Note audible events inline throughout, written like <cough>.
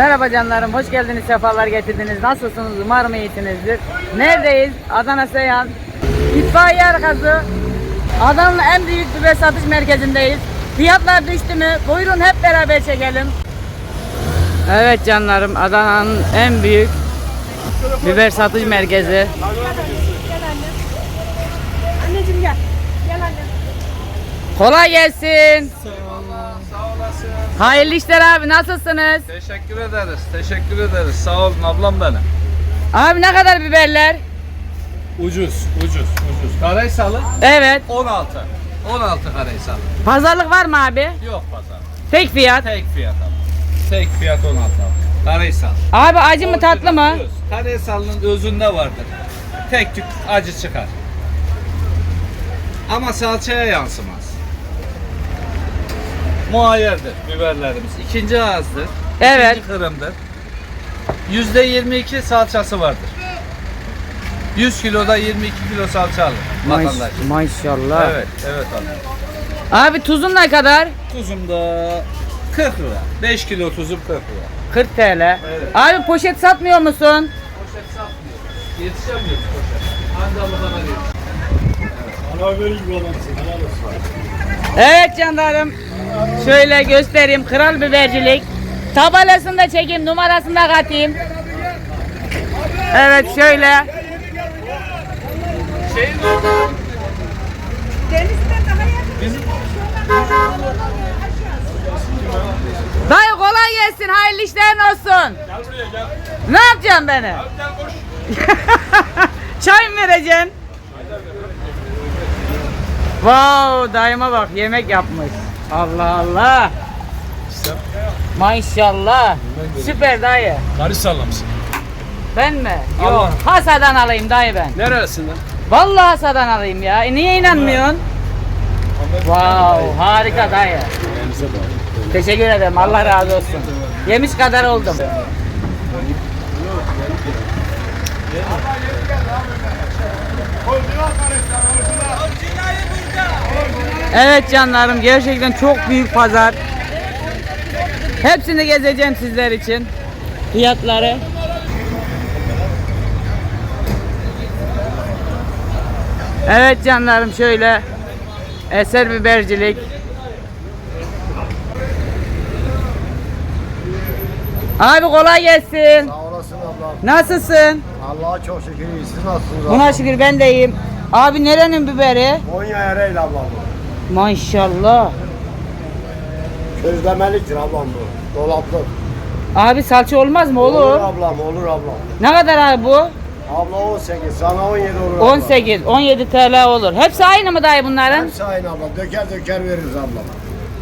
Merhaba canlarım, hoş geldiniz, sefalar getirdiniz. Nasılsınız? Umarım iyisinizdir. Neredeyiz? Adana Seyhan. İtfaiye arkası. Adana'nın en büyük biber satış merkezindeyiz. Fiyatlar düştü mü? Buyurun hep beraber çekelim. Evet canlarım, Adana'nın en büyük biber satış merkezi. Anneciğim gel. Gel annem. Kolay gelsin. Hayırlı işler abi, nasılsınız? Teşekkür ederiz. Teşekkür ederiz. Sağ olun ablam benim. Abi ne kadar biberler? Ucuz, ucuz, ucuz. Karaysalı Evet. 16. 16 karaysalı. Pazarlık var mı abi? Yok pazar. Tek fiyat. Tek fiyat abi. Tek fiyat 16 abi. Karaysalı. Abi acı mı tatlı mı? Öz. Karaysalının özünde vardır. Tek tük acı çıkar. Ama salçaya yansımaz. Muayyerdir biberlerimiz. İkinci ağızdır. Evet. İkinci kırımdır. Yüzde 22 salçası vardır. 100 kiloda 22 kilo salça alır vatandaş. Maşallah. Evet, evet abi. Abi tuzun ne kadar? Tuzum da 40 lira. 5 kilo tuzum 40 lira. 40 TL. Evet. Abi poşet satmıyor musun? Poşet satmıyor. Yetişemiyoruz poşet. Anca bu kadar yetişiyor. Evet canlarım. Şöyle göstereyim. Kral bibercilik. Tabelasını da çekeyim. Numarasını da katayım. Evet şöyle. Dayı kolay gelsin. Hayırlı işlerin olsun. Ne yapacaksın beni? <laughs> Çay mı vereceksin? Wow dayıma bak yemek yapmış. Allah Allah. Maşallah. Süper dayı. Karisalı mısın? Ben mi? Allah. Yok. Hasa'dan alayım dayı ben. Neresinden? Vallahi Hasa'dan alayım ya. E, niye inanmıyorsun? Wow harika dayı. Teşekkür ederim. Allah razı olsun. Yemiş kadar oldum. Evet canlarım gerçekten çok büyük pazar. Hepsini gezeceğim sizler için. Fiyatları. Evet canlarım şöyle eser bibercilik. Abi kolay gelsin. Sağ olasın abla. Nasılsın? Allah'a çok şükür iyi. Siz nasılsınız abla? Buna şükür ben de iyiyim. Abi nerenin biberi? Konya Ereğli ablam bu. Maşallah. Közlemeliktir ablam bu. Dolaplı. Abi salça olmaz mı? Olur. ablam olur ablam. Ne kadar abi bu? Abla 18 sana 17 olur abla. 18, 17 TL olur. Hepsi aynı mı dayı bunların? Hepsi aynı abla. Döker döker veririz ablam.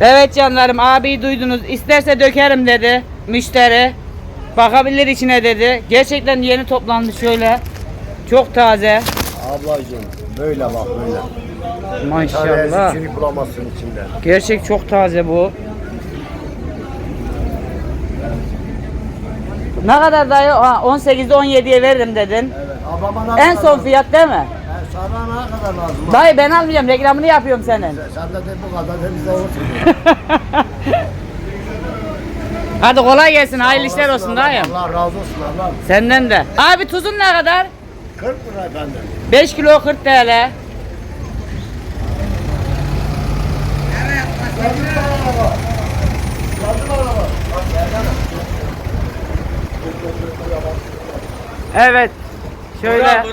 Evet canlarım abiyi duydunuz. İsterse dökerim dedi müşteri. Bakabilir içine dedi. Gerçekten yeni toplanmış şöyle. Çok taze. Ablacığım böyle bak böyle. Maşallah. Bulamazsın içinde. Gerçek çok taze bu. Ne kadar dayı? Ha, 18'de 17'ye veririm dedin. Evet. Ne En son lazım? fiyat değil mi? He, Sana ne kadar lazım? Dayı ben almayacağım. Reklamını yapıyorum senin. Sen de de bu kadar da bize olsun. <laughs> Hadi kolay gelsin. Hayırlı işler olsun dayı. Allah razı olsun ablam. Senden de. Abi tuzun ne kadar? 40 lira efendim. 5 kilo 40 TL. Evet. Şöyle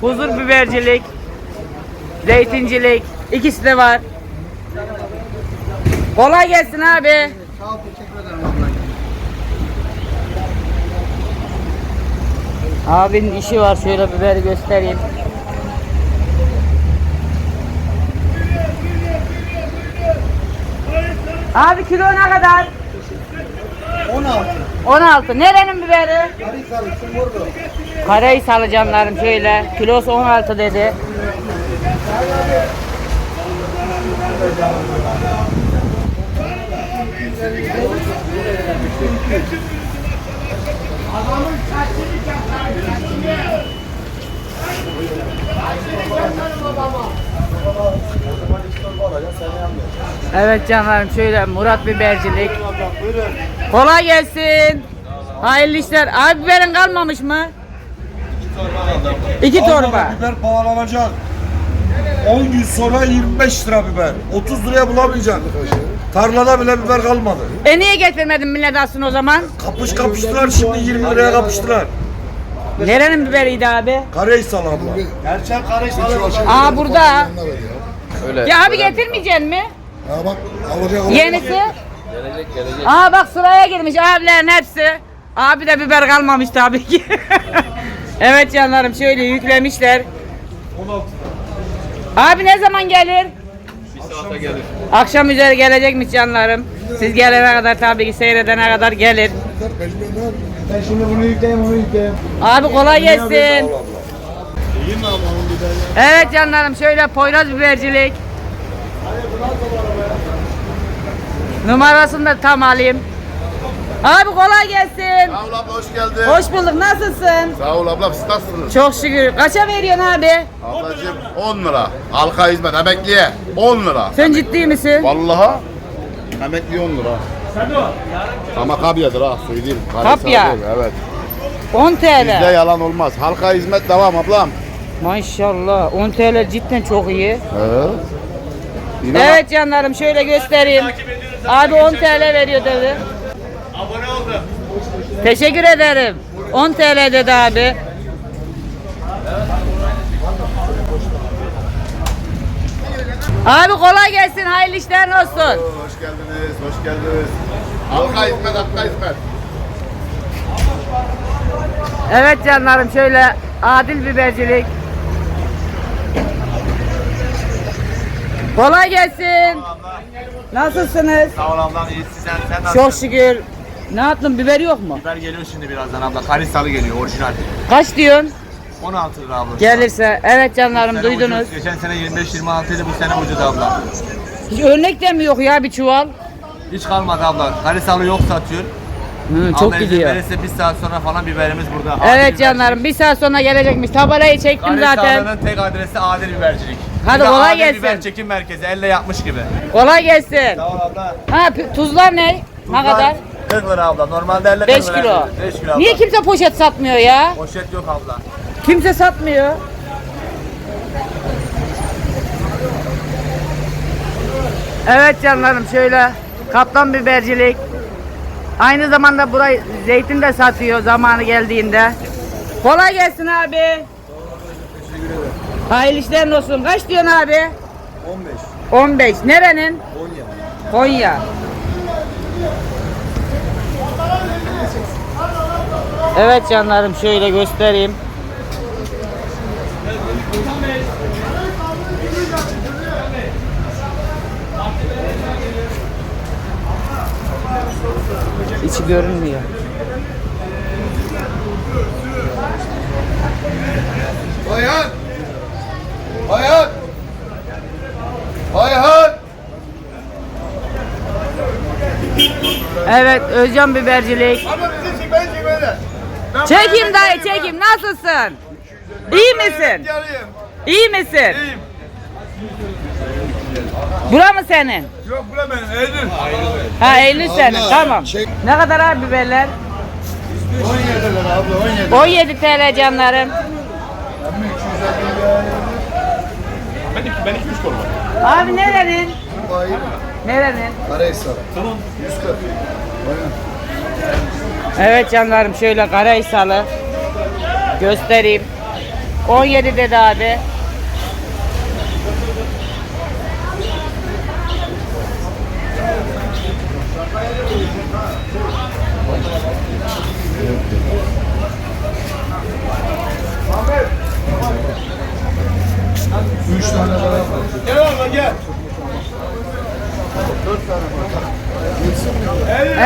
huzur bibercilik, zeytincilik ikisi de var. Kolay gelsin abi. Sağ ol teşekkür ederim abla. Abinin işi var. Şöyle biberi göstereyim. Abi kilo ne kadar? 16. 16. Nerenin biberi? Karisalı Sumurlu. Karahisalı canlarım şöyle. Kilosu 16 dedi. Evet canlarım şöyle Murat Bibercilik. Kolay gelsin. Hayırlı işler. Abi biberin kalmamış mı? İki torba. Biber pahalanacak. 10 gün sonra 25 lira biber. 30 liraya bulamayacaksın. Tarlada bile biber kalmadı. E niye getirmedin millet alsın o zaman? Kapış kapıştılar şimdi 20 liraya kapıştılar. Nerenin biberiydi abi? Kareysal abla. Gerçek Kareysal. Aa burada. Ya abi getirmeyeceksin mi? Ha bak alacak alacak. Yenisi? Gelecek gelecek. Aa bak sıraya girmiş abilerin hepsi. Abi de biber kalmamış tabii ki. <laughs> evet canlarım şöyle yüklemişler. Abi ne zaman gelir? Bir saate gelir. Akşam üzeri gelecekmiş canlarım. Siz gelene kadar tabii ki seyredene kadar gelir. Ben şimdi bunu yükleyeyim onu yükleyeyim. Abi kolay gelsin. Evet canlarım şöyle Poyraz bibercilik. Numarasını da tam alayım. Abi kolay gelsin. Sağ ol abla hoş geldin. Hoş bulduk. Nasılsın? Sağ ol abla siz nasılsınız? Çok şükür. Kaça veriyorsun abi? Ablacığım 10 lira. Halka hizmet emekliye 10 lira. Sen ciddi misin? Vallahi emekliye 10 lira. Ama kapyadır ha söyleyeyim. Kapya. değil, Evet. 10 Bizde TL. yalan olmaz. Halka hizmet devam ablam. Maşallah. 10 TL cidden çok iyi. Evet. İnan Evet canlarım şöyle göstereyim. Abi 10 TL veriyor dedi. Abone oldum. Teşekkür ederim. 10 TL dedi abi. Abi kolay gelsin. Hayırlı işler olsun. Hoş geldiniz, hoş geldiniz. Halka hizmet, halka hizmet. Evet canlarım şöyle adil bibercilik. Kolay gelsin. Nasılsınız? Sağ ol ablam iyisin sen, sen nasılsın? Çok şükür. Ne yaptın? Biber yok mu? Biber geliyor şimdi birazdan abla. Karistalı geliyor orijinal. Kaç diyorsun? 16 lira abla. Gelirse. Evet canlarım sene duydunuz. ucuz. Geçen sene 25-26 idi bu sene ucuz abla. Hiç örnek de mi yok ya bir çuval? Hiç kalmadı abla. Karistalı yok satıyor. Hı, çok izin gidiyor. verirse bir saat sonra falan biberimiz burada. Evet Adil canlarım bir saat sonra gelecekmiş. Tabelayı çektim bibercilik. zaten. Karistalı'nın tek adresi Adil Bibercilik. Hadi Bir de kolay gelsin. Biber çekim merkezi. Elle yapmış gibi. Kolay gelsin. Ol abla. Ha p- tuzlar ne? Ne kadar? 40 lira abla. Normalde 50 5 kilo. 5 kilo abla. Niye kimse poşet satmıyor ya? Poşet yok abla. Kimse satmıyor. Evet canlarım şöyle kaplan bibercilik. Aynı zamanda burayı zeytin de satıyor zamanı geldiğinde. Kolay gelsin abi. Hayırlı işler olsun. Kaç diyorsun abi? 15. 15. Nerenin? Konya. Konya. Evet canlarım şöyle göstereyim. İçi görünmüyor. Bayhan! Bayhan! Bayhan! Evet Özcan bibercilik. Ama bizi çekmeyin çekmeyin. Çekeyim dayı çekeyim. Nasılsın? İyi misin? İyi misin? İyiyim. Bura mı senin? Yok bura benim Eylül. Ha Eylül senin. Tamam. Ne kadar abi biberler? 17 lira abla 17. 17 TL canlarım. Abi nerenin? Nerenin? Karahisar. Tamam. 140. Evet canlarım şöyle Karahisalı göstereyim. 17 dedi abi. Gel oğlum gel.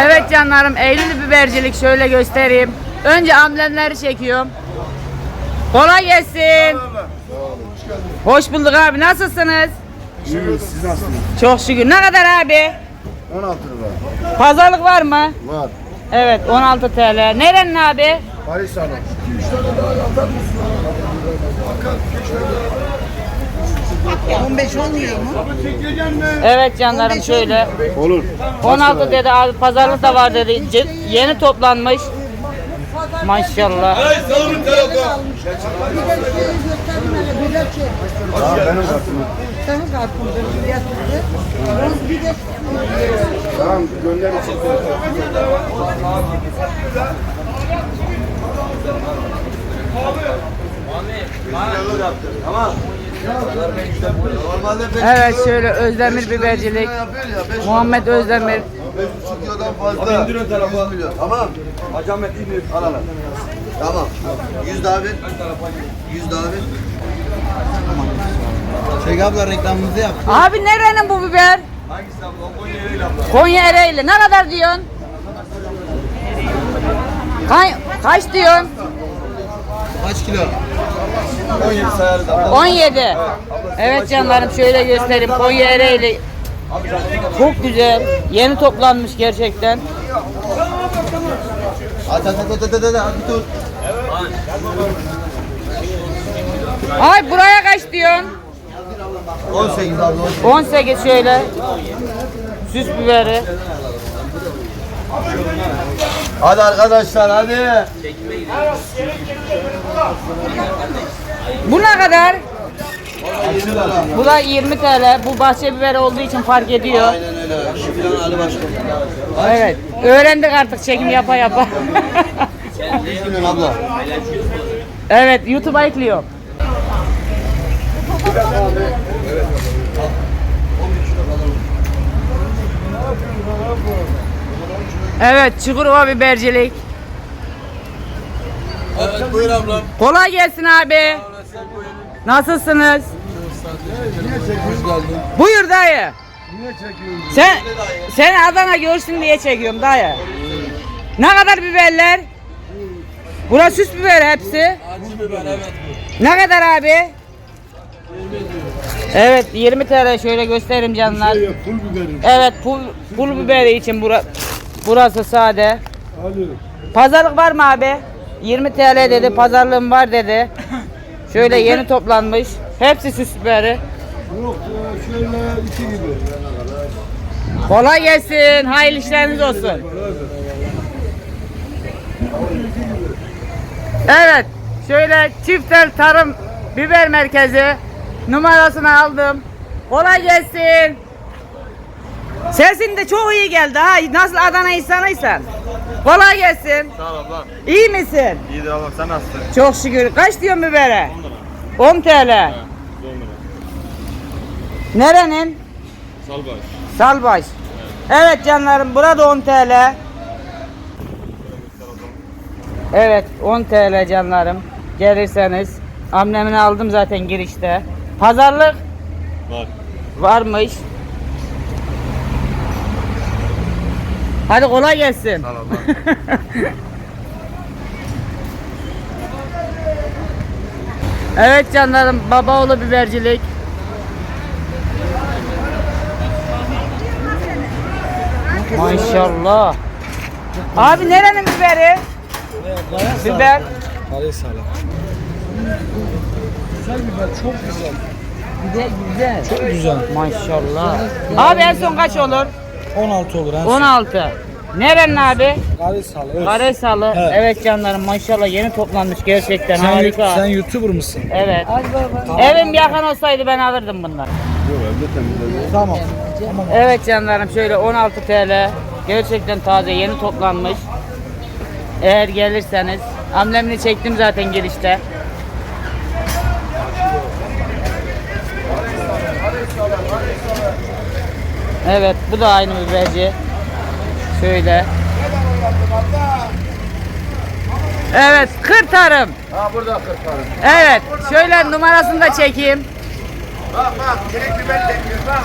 Evet canlarım Eylül bibercilik şöyle göstereyim. Önce amblemleri çekiyorum. Kolay gelsin. Hoş bulduk abi. Nasılsınız? İyiyiz siz nasılsınız? Çok şükür. Ne kadar abi? 16 lira. Pazarlık var mı? Var. Evet 16 TL. Nerenin abi? Karahisar'ın. Evet canlarım şöyle. Olur. 16 dedi abi pazarlık da var dedi. Ce- Yeni toplanmış. Maşallah. Senin bir de Tamam gönder için. Normalde 5 Evet şöyle Özdemir bibercilik. yapıyor ya. 5 Muhammed Özdemir. 5,5 kilodan fazla. Abi indir ön tarafa. Tamam. Hacamet indir. Al al. Tamam. 100 daha ver. 100 daha ver. Çek abla reklamımızı yap. Abi nerenin bu biber? Hangisi abla? Konya Ereğli abla. Konya Ereğli. Ne kadar diyorsun? Ka- kaç diyorsun? Kaç kilo? 17 sayarız abla. 17. Evet canlarım şöyle göstereyim. Konya Ereğli. Çok güzel. Yeni toplanmış gerçekten. At at at at at at dur. Ay buraya kaç diyorsun? 18 abla. 18 şöyle. Süs biberi. Hadi arkadaşlar hadi. Bu ne kadar? Bu da 20 TL. Bu bahçe biberi olduğu için fark ediyor. Aynen öyle. Ali Başkan. Evet. Öğrendik artık çekim yapa yapa. Abla. evet YouTube'a ekliyor. Evet Çukurova bibercilik. Evet buyur ablam. Kolay gelsin abi. Nasılsınız? Buyur dayı. Sen sen Adana görsün diye çekiyorum dayı. Ne kadar biberler? Burası süs biber hepsi. Ne kadar abi? Evet 20 TL şöyle göstereyim canlar. Pul biberim. Evet pul, pul biberi için bura, burası sade. Alıyorum. Pazarlık var mı abi? 20 TL dedi pazarlığım var dedi. Şöyle yeni toplanmış. Hepsi süs biberi. Yok ya şöyle iki gibi. Kolay gelsin. Hayırlı işleriniz olsun. Evet. Şöyle çiftel tarım biber merkezi numarasını aldım. Kolay gelsin. Sesin de çok iyi geldi ha. Nasıl Adana insanıysan. Kolay gelsin. Sağ ol abla. İyi misin? İyidir abla sen nasılsın? Çok şükür. Kaç diyorsun bibere? 10 TL. Nerenin? Salbaş. Salbaş. Evet canlarım burada 10 TL. Evet 10 TL canlarım. Gelirseniz. Amblemini aldım zaten girişte. Pazarlık Var. varmış. Hadi kolay gelsin. Sağ. <laughs> Evet canlarım babaoğlu bibercilik. Maşallah. Abi nerenin biberi? Biber. Kare salam. Güzel biber çok güzel. Güzel güzel. Çok güzel. Maşallah. Abi en son kaç olur? 16 olur en 16. Nerenin abi? Kare salam. Evet. Karasalı. Evet. Evet canlarım maşallah yeni toplanmış gerçekten Sen, harika. sen YouTuber mısın? Evet. Evim yakın olsaydı ben alırdım bundan. Tamam. Tamam. Evet canlarım şöyle 16 TL. Gerçekten taze yeni toplanmış. Eğer gelirseniz. Amblemini çektim zaten girişte. Evet bu da aynı biberci. Şöyle. Evet kır tarım. Ha burada 40 tane. Evet şöyle numarasını da çekeyim. Bak bak direkt biber çekiyor bak.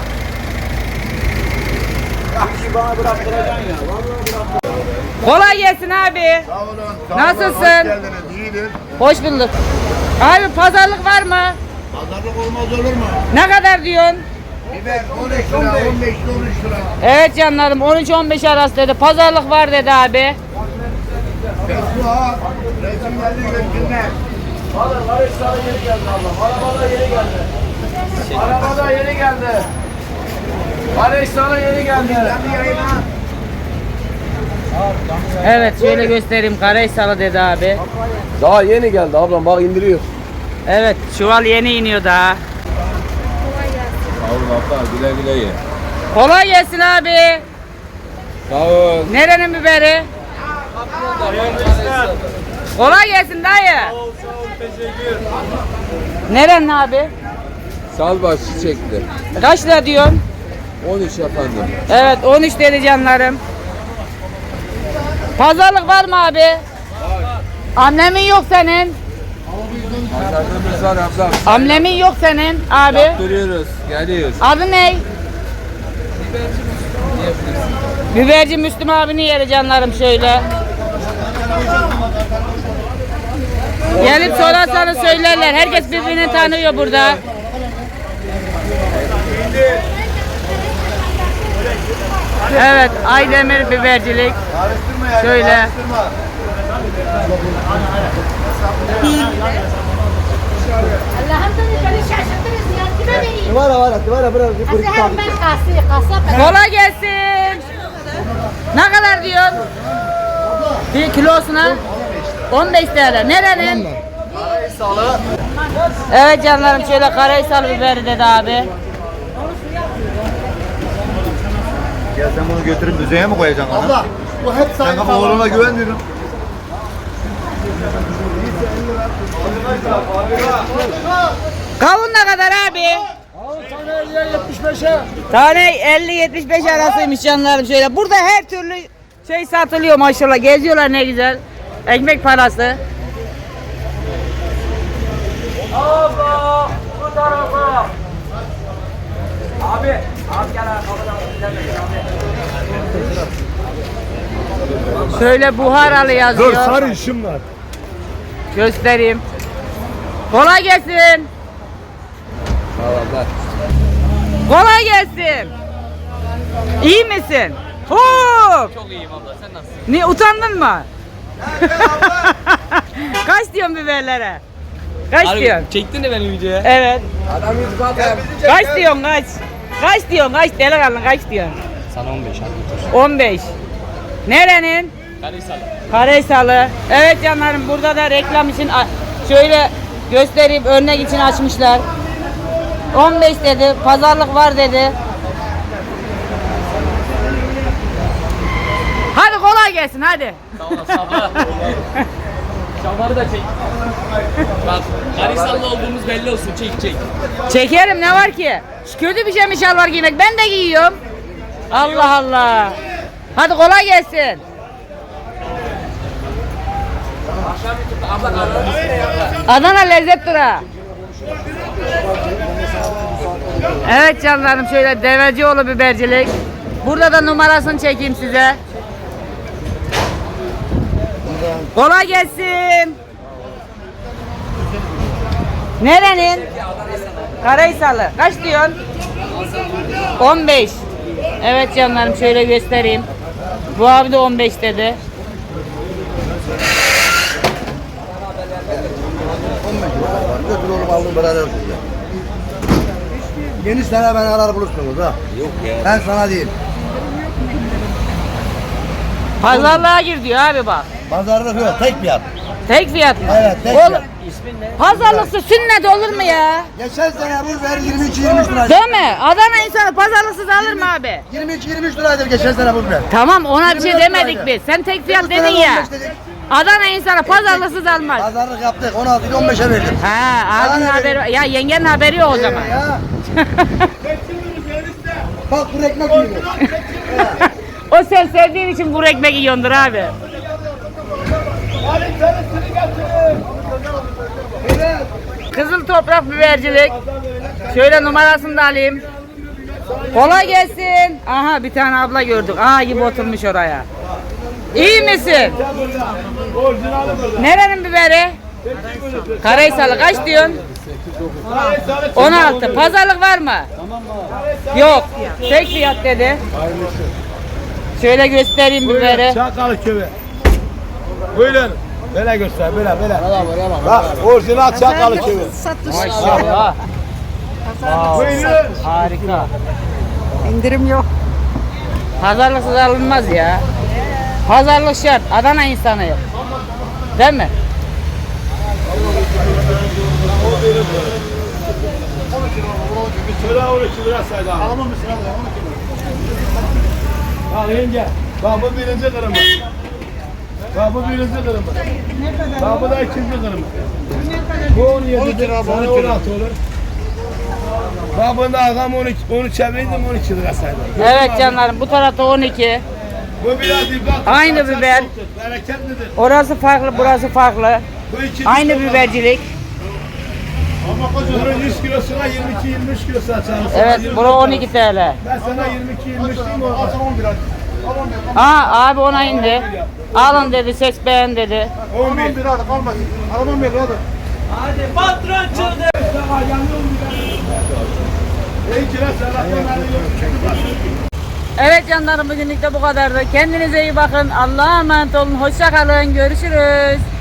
Kolay gelsin abi. Sağ olun. Nasılsın? Hoş geldiniz. İyidir. Hoş bulduk. Abi pazarlık var mı? Pazarlık olmaz olur mu? Ne kadar diyorsun? Biber 13 lira, 15 lira, 13 lira. Evet canlarım 13-15 arası dedi. Pazarlık var dedi abi. Beslu ha. Resimlerini görsünler. Arabada yeni geldi. Barış sana yeni geldi. Evet şöyle göstereyim Karaysalı dedi abi. Daha yeni geldi ablam bak indiriyor. Evet çuval yeni iniyor daha. Sağ olun abla güle güle ye. Kolay gelsin abi. Sağ ol. Nerenin biberi? Kolay gelsin dayı. Nerenin abi? Salbaş çiçekli. Kaç lira diyorsun? 13 efendim. Evet 13 dedi canlarım. Pazarlık var mı abi? Amblemin yok senin. Pazarlığımız var abla. Amblemin yok senin abi. Duruyoruz. Geliyoruz. Adı ne? Biberci Müslüm abinin yeri canlarım şöyle. Gelip sorarsanız söylerler. Herkes birbirini tanıyor burada. Evet, Aydemir bibercilik. Şöyle. Allah'ım da beni şaşırtırız ya. Kime vereyim? Var var var var. Asıl ben kası, kasap. Kolay gelsin. Ne kadar diyorsun? Bir kilosuna 15 TL. Nerenin? Evet canlarım şöyle Karahisar biberi dedi abi. Ya sen bunu götürüp müzeye mi koyacaksın? Abla Bu hep sen ama oğluna güvenmiyorum. Kavun ne kadar abi? Tane 50-75 arasıymış canlarım şöyle. Burada her türlü şey satılıyor maşallah. Geziyorlar ne güzel. Ekmek parası. Abla bu tarafa. Abi az gel Şöyle Buharalı yazıyor. Dur sarı işim var. Göstereyim. Kolay gelsin. Kolay gelsin. İyi misin? Hop. Çok iyiyim abla. Sen nasılsın? Niye utandın mı? <laughs> Kaç diyorsun biberlere? Kaç diyorsun? Çektin de benim videoya. Evet. Kaç diyorsun kaç? Kaç diyorsun kaç delikanlı kaç diyorsun? Sana 15 abi. 15. Nerenin? Karahisar. Karaysalı. Evet canlarım burada da reklam için şöyle göstereyim örnek için açmışlar. 15 dedi. Pazarlık var dedi. Hadi kolay gelsin hadi. <laughs> Şalvarı da çek. Bak Karahisarlı olduğumuz belli olsun. Çek çek. Çekerim ne var ki? Kötü bir şey mi şalvar giymek? Ben de giyiyorum. Allah Allah. Hadi kolay gelsin. Adana lezzet durağı. Evet canlarım şöyle Devecioğlu bibercilik. Burada da numarasını çekeyim size. Kolay gelsin. Nerenin? Karaysalı. Kaç diyorsun? 15. Evet canlarım şöyle göstereyim. Bu abi de 15 dedi. Götür oğlum aldım beraber Yeni sene ben arar bulursunuz ha. Yok ya. Ben sana değil. Pazarlığa gir diyor abi bak. Pazarlık yok tek fiyat. Tek fiyat mı? Evet, tek Oğlum, fiyat. Pazarlıksı sünnet olur mu ya? Geçen sene bu ver 22-23 lira. Değil mi? Adana insanı pazarlıksız alır mı abi? 22-23 liraydır geçen sene bu ver. Tamam ona bir şey 24 demedik liraydı. biz. Sen tek fiyat Bu dedin sene ya. 15 dedik. Adana insanı pazarlıksız almaz. Pazarlık yaptık 16 ile 15'e verdim. Ha, abinin Sana haberi ya yengenin haberi yok o zaman. Ee, ya. <laughs> Bak bu ekmek yiyor. <laughs> o sen sevdiğin için kuru ekmek yiyordur abi. Kızıl toprak bibercilik. Şöyle numarasını da alayım. Kolay gelsin. Aha bir tane abla gördük. Aha gibi oturmuş oraya. İyi misin? Nerenin biberi? Karaysalı kaç diyorsun? 16. Pazarlık var mı? Yok. Tek fiyat dedi. Şöyle göstereyim biberi. Çakalı köyü. Buyurun. Böyle göster, böyle böyle. Bak, orijinal Çakalı köyü. Maşallah. Buyurun. Harika. İndirim yok. Pazarlıksız alınmaz ya. Pazarlık şart. Adana insanıyım. Değil mi? Söyle 12 lira saydı abi. Alamam mısın abi? Ya yenge. Bak bu birinci kırmızı. Bak bu birinci kırmızı. Bak bu da ikinci kırmızı. Bu 17 lira. Sana 16 olur. Bak bunda ağam 12, 13 çevirdim 12 lira saydı. Evet canlarım bu tarafta 12. Bu biraz dibak. Aynı biber. Bereketlidir. Orası farklı burası farklı. Bu Aynı kırmızı. bibercilik. Bunun 100 kilosuna 22-23 kilo saçarım. Evet bura 12 TL. Ben sana 22-23 diyeyim o. Sana 11 hadi. Aa abi ona indi. Alın dedi ses beğen dedi. 11 hadi kalmasın. Alamam bir hadi. Hadi patron çıldı. Ey kira Allah'tan Evet canlarım bugünlük de bu kadardı. Kendinize iyi bakın. Allah'a emanet olun. Hoşça kalın. Görüşürüz.